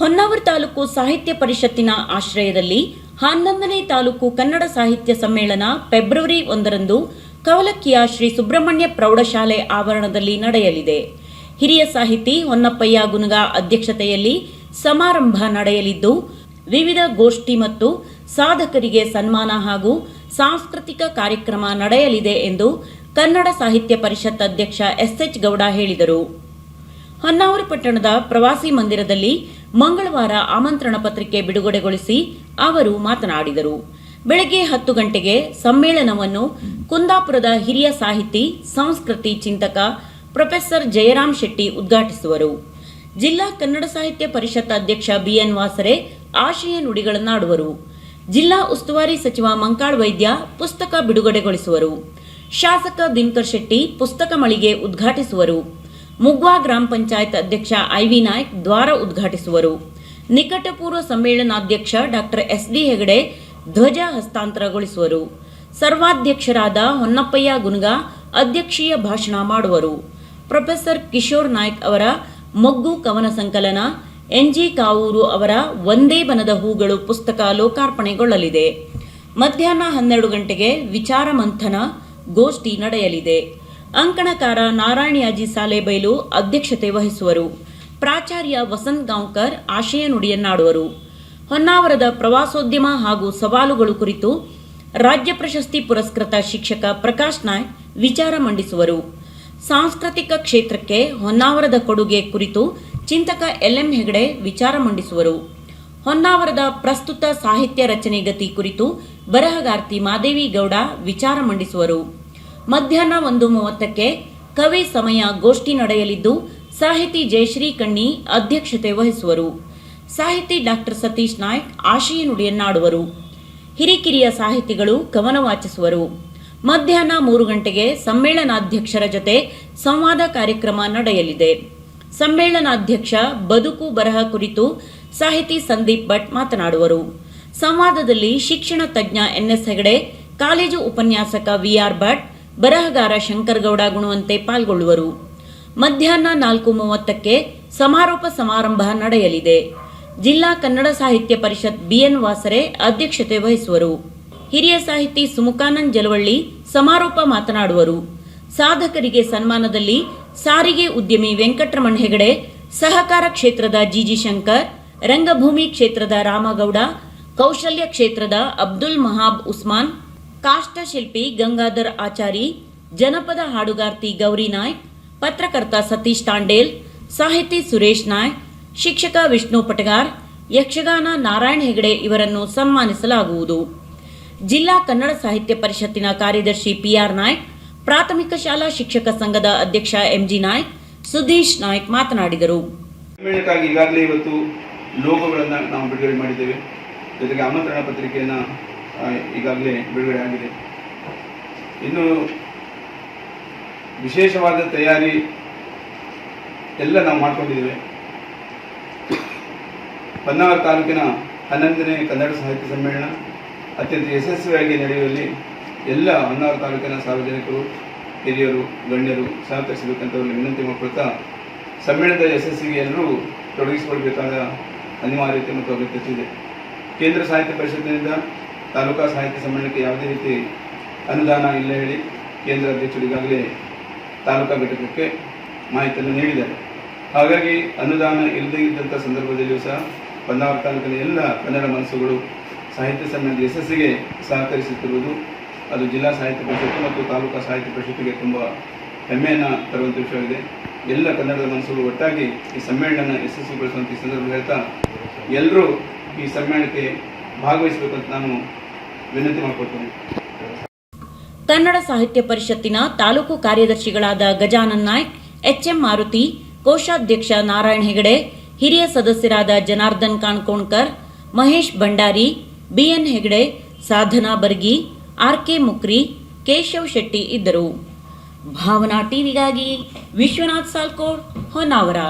ಹೊನ್ನಾವರ ತಾಲೂಕು ಸಾಹಿತ್ಯ ಪರಿಷತ್ತಿನ ಆಶ್ರಯದಲ್ಲಿ ಹನ್ನೊಂದನೇ ತಾಲೂಕು ಕನ್ನಡ ಸಾಹಿತ್ಯ ಸಮ್ಮೇಳನ ಫೆಬ್ರವರಿ ಒಂದರಂದು ಕವಲಕ್ಕಿಯ ಶ್ರೀ ಸುಬ್ರಹ್ಮಣ್ಯ ಪ್ರೌಢಶಾಲೆ ಆವರಣದಲ್ಲಿ ನಡೆಯಲಿದೆ. ಹಿರಿಯ ಸಾಹಿತಿ ಹೊನ್ನಪ್ಪಯ್ಯ ಗುನಗ ಅಧ್ಯಕ್ಷತೆಯಲ್ಲಿ ಸಮಾರಂಭ ನಡೆಯಲಿದ್ದು, ವಿವಿಧ ಗೋಷ್ಠಿ ಮತ್ತು ಸಾಧಕರಿಗೆ ಸನ್ಮಾನ ಹಾಗೂ ಸಾಂಸ್ಕೃತಿಕ ಕಾರ್ಯಕ್ರಮ ನಡೆಯಲಿದೆ ಎಂದು ಕನ್ನಡ ಸಾಹಿತ್ಯ ಪರಿಷತ್ ಅಧ್ಯಕ್ಷ ಎಸ್ಎಚ್ ಗೌಡ ಹೇಳಿದರು. ಹೊನ್ನಾವರ ಪಟ್ಟಣದ ಪ್ರವಾಸಿ ಮಂದಿರದಲ್ಲಿ ಮಂಗಳವಾರ ಆಮಂತ್ರಣ ಪತ್ರಿಕೆ ಬಿಡುಗಡೆಗೊಳಿಸಿ ಅವರು ಮಾತನಾಡಿದರು. ಬೆಳಗ್ಗೆ ಹತ್ತು ಗಂಟೆಗೆ ಸಮ್ಮೇಳನವನ್ನು ಕುಂದಾಪುರದ ಹಿರಿಯ ಸಾಹಿತಿ, ಸಂಸ್ಕೃತಿ ಚಿಂತಕ ಪ್ರೊಫೆಸರ್ ಜಯರಾಮ್ ಶೆಟ್ಟಿ ಉದ್ಘಾಟಿಸುವರು. ಜಿಲ್ಲಾ ಕನ್ನಡ ಸಾಹಿತ್ಯ ಪರಿಷತ್ ಅಧ್ಯಕ್ಷ ಬಿಎನ್ ವಾಸರೆ ಆಶಯ ನುಡಿಗಳನ್ನಾಡುವರು. ಜಿಲ್ಲಾ ಉಸ್ತುವಾರಿ ಸಚಿವ ಮಂಕಾಳ್ ವೈದ್ಯ ಪುಸ್ತಕ ಬಿಡುಗಡೆಗೊಳಿಸುವರು. ಶಾಸಕ ದಿನಕರ್ ಶೆಟ್ಟಿ ಪುಸ್ತಕ ಮಳಿಗೆ ಉದ್ಘಾಟಿಸುವರು. ಮುಗ್ವಾ ಗ್ರಾಮ ಪಂಚಾಯತ್ ಅಧ್ಯಕ್ಷ ಐ ವಿ ನಾಯ್ಕ್ ದ್ವಾರ ಉದ್ಘಾಟಿಸುವರು. ನಿಕಟಪೂರ್ವ ಸಮ್ಮೇಳನಾಧ್ಯಕ್ಷ ಡಾಕ್ಟರ್ ಎಸ್ಡಿ ಹೆಗಡೆ ಧ್ವಜ ಹಸ್ತಾಂತರಗೊಳಿಸುವರು. ಸರ್ವಾಧ್ಯಕ್ಷರಾದ ಹೊನ್ನಪ್ಪಯ್ಯ ಗುನ್ಗ ಅಧ್ಯಕ್ಷೀಯ ಭಾಷಣ ಮಾಡುವರು. ಪ್ರೊಫೆಸರ್ ಕಿಶೋರ್ ನಾಯ್ಕ್ ಅವರ ಮೊಗ್ಗು ಕವನ ಸಂಕಲನ, ಎನ್ಜಿ ಕಾವೂರು ಅವರ ಒಂದೇ ಬನದ ಹೂಗಳು ಪುಸ್ತಕ ಲೋಕಾರ್ಪಣೆಗೊಳ್ಳಲಿದೆ. ಮಧ್ಯಾಹ್ನ ಹನ್ನೆರಡು ಗಂಟೆಗೆ ವಿಚಾರ ಮಂಥನ ಗೋಷ್ಠಿ ನಡೆಯಲಿದೆ. ಅಂಕಣಕಾರ ನಾರಾಯಣಿಯಾಜಿ ಸಾಲೆಬೈಲು ಅಧ್ಯಕ್ಷತೆ ವಹಿಸುವರು. ಪ್ರಾಚಾರ್ಯ ವಸಂತ್ ಗಾಂವ್ಕರ್ ಆಶಯ ನುಡಿಯನ್ನಾಡುವರು. ಹೊನ್ನಾವರದ ಪ್ರವಾಸೋದ್ಯಮ ಹಾಗೂ ಸವಾಲುಗಳು ಕುರಿತು ರಾಜ್ಯ ಪ್ರಶಸ್ತಿ ಪುರಸ್ಕೃತ ಶಿಕ್ಷಕ ಪ್ರಕಾಶ್ ನಾಯ್ ವಿಚಾರ ಮಂಡಿಸುವರು. ಸಾಂಸ್ಕೃತಿಕ ಕ್ಷೇತ್ರಕ್ಕೆ ಹೊನ್ನಾವರದ ಕೊಡುಗೆ ಕುರಿತು ಚಿಂತಕ ಎಲ್ಎಂ ಹೆಗಡೆ ವಿಚಾರ ಮಂಡಿಸುವರು. ಹೊನ್ನಾವರದ ಪ್ರಸ್ತುತ ಸಾಹಿತ್ಯ ರಚನೆ ಗತಿ ಕುರಿತು ಬರಹಗಾರ್ತಿ ಮಾದೇವಿ ಗೌಡ ವಿಚಾರ ಮಂಡಿಸುವರು. ಮಧ್ಯಾಹ್ನ ಒಂದು ಮೂವತ್ತಕ್ಕೆ ಕವಿ ಸಮಯ ಗೋಷ್ಠಿ ನಡೆಯಲಿದ್ದು, ಸಾಹಿತಿ ಜಯಶ್ರೀ ಕಣ್ಣಿ ಅಧ್ಯಕ್ಷತೆ ವಹಿಸುವರು. ಸಾಹಿತಿ ಡಾಕ್ಟರ್ ಸತೀಶ್ ನಾಯ್ಕ್ ಆಶಯ ನುಡಿಯನ್ನಾಡುವರು ಹಿರಿಕಿರಿಯ ಸಾಹಿತಿಗಳು ಕವನ ವಾಚಿಸುವರು. ಮಧ್ಯಾಹ್ನ ಮೂರು ಗಂಟೆಗೆ ಸಮ್ಮೇಳನಾಧ್ಯಕ್ಷರ ಜೊತೆ ಸಂವಾದ ಕಾರ್ಯಕ್ರಮ ನಡೆಯಲಿದೆ. ಸಮ್ಮೇಳನಾಧ್ಯಕ್ಷ ಬದುಕು ಬರಹ ಕುರಿತು ಸಾಹಿತಿ ಸಂದೀಪ್ ಭಟ್ ಮಾತನಾಡುವರು. ಸಂವಾದದಲ್ಲಿ ಶಿಕ್ಷಣ ತಜ್ಞ ಎನ್ಎಸ್ ಹೆಗಡೆ, ಕಾಲೇಜು ಉಪನ್ಯಾಸಕ ವಿಆರ್ ಭಟ್ ಬರಹಗಾರ ಶಂಕರಗೌಡ ಗುಣವಂತೆ ಪಾಲ್ಗೊಳ್ಳುವರು. ಮಧ್ಯಾಹ್ನ ನಾಲ್ಕು ಮೂವತ್ತಕ್ಕೆ ಸಮಾರೋಪ ಸಮಾರಂಭ ನಡೆಯಲಿದೆ. ಜಿಲ್ಲಾ ಕನ್ನಡ ಸಾಹಿತ್ಯ ಪರಿಷತ್ ಬಿಎನ್ ವಾಸರೆ ಅಧ್ಯಕ್ಷತೆ ವಹಿಸುವರು. ಹಿರಿಯ ಸಾಹಿತಿ ಸುಮುಖಾನಂದ್ ಜಲವಳ್ಳಿ ಸಮಾರೋಪ ಮಾತನಾಡುವರು. ಸಾಧಕರಿಗೆ ಸನ್ಮಾನದಲ್ಲಿ ಸಾರಿಗೆ ಉದ್ಯಮಿ ವೆಂಕಟರಮಣ್ ಹೆಗಡೆ, ಸಹಕಾರ ಕ್ಷೇತ್ರದ ಜಿಜಿ ಶಂಕರ್, ರಂಗಭೂಮಿ ಕ್ಷೇತ್ರದ ರಾಮಗೌಡ, ಕೌಶಲ್ಯ ಕ್ಷೇತ್ರದ ಅಬ್ದುಲ್ ಮಹಾಬ್ ಉಸ್ಮಾನ್ ಕಾಷ್ಟಶಿಲ್ಪಿ ಗಂಗಾಧರ್ ಆಚಾರಿ, ಜನಪದ ಹಾಡುಗಾರ್ತಿ ಗೌರಿ ನಾಯ್ಕ್, ಪತ್ರಕರ್ತ ಸತೀಶ್ ತಾಂಡೇಲ್, ಸಾಹಿತಿ ಸುರೇಶ್ ನಾಯ್ಕ್, ಶಿಕ್ಷಕ ವಿಷ್ಣು ಪಟಗಾರ್, ಯಕ್ಷಗಾನ ನಾರಾಯಣ ಹೆಗಡೆ ಇವರನ್ನು ಸನ್ಮಾನಿಸಲಾಗುವುದು. ಜಿಲ್ಲಾ ಕನ್ನಡ ಸಾಹಿತ್ಯ ಪರಿಷತ್ತಿನ ಕಾರ್ಯದರ್ಶಿ ಪಿಆರ್ ನಾಯ್ಕ್, ಪ್ರಾಥಮಿಕ ಶಾಲಾ ಶಿಕ್ಷಕ ಸಂಘದ ಅಧ್ಯಕ್ಷ ಎಂಜಿ ನಾಯ್ಕ್, ಸುದೀಶ್ ನಾಯ್ಕ್ ಮಾತನಾಡಿದರು. ಈಗಾಗಲೇ ಇವತ್ತು ಲೋಗೋಗಳನ್ನು ನಾವು ಬಿಡುಗಡೆ ಮಾಡಿದ್ದೇವೆ. ಜೊತೆಗೆ ಆಮಂತ್ರಣ ಪತ್ರಿಕೆಯನ್ನು ಈಗಾಗಲೇ ಬಿಡುಗಡೆ ಆಗಿದೆ. ಇನ್ನು ವಿಶೇಷವಾದ ತಯಾರಿ ಎಲ್ಲ ನಾವು ಮಾಡ್ಕೊಂಡಿದ್ದೇವೆ. ಹೊನ್ನಾವರ ತಾಲೂಕಿನ ಹನ್ನೊಂದನೇ ಕನ್ನಡ ಸಾಹಿತ್ಯ ಸಮ್ಮೇಳನ ಅತ್ಯಂತ ಯಶಸ್ವಿಯಾಗಿ ನಡೆಯುವಲ್ಲಿ ಎಲ್ಲ ಹೊನ್ನಾವರ ತಾಲೂಕಿನ ಸಾರ್ವಜನಿಕರು, ಹಿರಿಯರು, ಗಣ್ಯರು ಸಹಕರಿಸಬೇಕಂತ ವಿನಂತಿ ಮಾಡಿಕೊಳ್ತಾ ಸಮ್ಮೇಳನದ ಯಶಸ್ಸಿಗೆ ಎಲ್ಲರೂ ತೊಡಗಿಸಿಕೊಳ್ಬೇಕಾದ ಅನಿವಾರ್ಯತೆ ಮತ್ತು ಅಗತ್ಯತೆ ಇದೆ. ಕೇಂದ್ರ ಸಾಹಿತ್ಯ ಪರಿಷತ್ತಿನಿಂದ ತಾಲೂಕಾ ಸಾಹಿತ್ಯ ಸಮ್ಮೇಳನಕ್ಕೆ ಯಾವುದೇ ರೀತಿ ಅನುದಾನ ಇಲ್ಲ ಹೇಳಿ ಕೇಂದ್ರ ಅಧ್ಯಕ್ಷರು ಈಗಾಗಲೇ ತಾಲೂಕಾ ಘಟಕಕ್ಕೆ ಮಾಹಿತಿಯನ್ನು ನೀಡಿದ್ದಾರೆ. ಹಾಗಾಗಿ ಅನುದಾನ ಇಲ್ಲದೇ ಇದ್ದಂಥ ಸಂದರ್ಭದಲ್ಲಿಯೂ ಸಹ ಹೊನ್ನಾವರ ತಾಲೂಕಿನ ಎಲ್ಲ ಕನ್ನಡ ಮನಸ್ಸುಗಳು ಸಾಹಿತ್ಯ ಸಮ್ಮೇಳನದ ಯಶಸ್ಸಿಗೆ ಸಹಕರಿಸುತ್ತಿರುವುದು ಅದು ಜಿಲ್ಲಾ ಸಾಹಿತ್ಯ ಪರಿಷತ್ತು ಮತ್ತು ತಾಲೂಕಾ ಸಾಹಿತ್ಯ ಪರಿಷತ್ತಿಗೆ ತುಂಬ ಹೆಮ್ಮೆಯನ್ನು ತರುವಂಥ ವಿಷಯವಾಗಿದೆ. ಎಲ್ಲ ಕನ್ನಡದ ಮನಸ್ಸುಗಳು ಒಟ್ಟಾಗಿ ಈ ಸಮ್ಮೇಳನ ಯಶಸ್ವಿಗೊಳಿಸುವಂಥ ಸಂದರ್ಭದಲ್ಲಿ ಹೇಳ್ತಾ ಎಲ್ಲರೂ ಈ ಸಮ್ಮೇಳನಕ್ಕೆ ಭಾಗವಹಿಸಬೇಕಂತ ನಾನು ವಿನಂತಿ ಮಾಡಿಕೊಳ್ತೇನೆ. ಕನ್ನಡ ಸಾಹಿತ್ಯ ಪರಿಷತ್ತಿನ ತಾಲೂಕು ಕಾರ್ಯದರ್ಶಿಗಳಾದ ಗಜಾನನ್ ನಾಯ್ಕ್, ಎಚ್ಎಂ ಮಾರುತಿ, ಕೋಶಾಧ್ಯಕ್ಷ ನಾರಾಯಣ ಹೆಗಡೆ, ಹಿರಿಯ ಸದಸ್ಯರಾದ Janardhan Kankonkar, Mahesh Bhandari, B N Hegde, Sadhana Bargi, R K Mukri, Keshav Shetty ಇದ್ದರು. ಭಾವನಾ ಟಿವಿಗಾಗಿ ವಿಶ್ವನಾಥ್ ಸಾಲ್ಕೋಡ್ ಹೊನ್ನಾವರ.